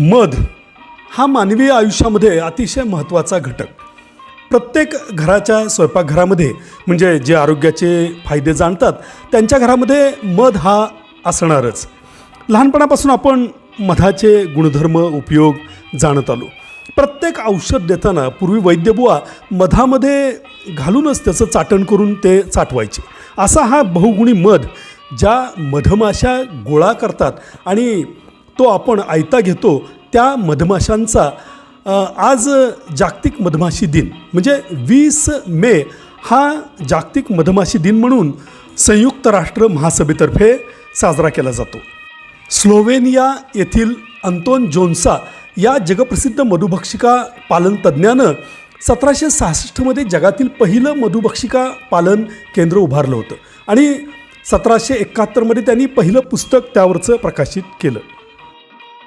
मध हा मानवी आयुष्यामध्ये अतिशय महत्त्वाचा घटक. प्रत्येक घराच्या स्वयंपाकघरामध्ये म्हणजे जे आरोग्याचे फायदे जाणतात त्यांच्या घरामध्ये मध हा असणारच. लहानपणापासून आपण मधाचे गुणधर्म उपयोग जाणत आलो. प्रत्येक औषध देताना पूर्वी वैद्यबुवा मधामध्ये घालूनच त्याचं चाटण करून ते चाटवायचे. असा हा बहुगुणी मध ज्या मधमाशा गोळा करतात आणि तो आपण आयता घेतो त्या मधमाशांचा आज जागतिक मधमाशी दिन. म्हणजे वीस मे हा जागतिक मधमाशी दिन म्हणून संयुक्त राष्ट्र महासभेतर्फे साजरा केला जातो. स्लोवेनिया येथील अंतोन जोन्सा या जगप्रसिद्ध मधुभक्षिका पालन तज्ज्ञानं सतराशे सहासष्टमध्ये जगातील पहिलं मधुभक्षिका पालन केंद्र उभारलं होतं. आणि सतराशे एकाहत्तरमध्ये त्यांनी पहिलं पुस्तक त्यावरचं प्रकाशित केलं.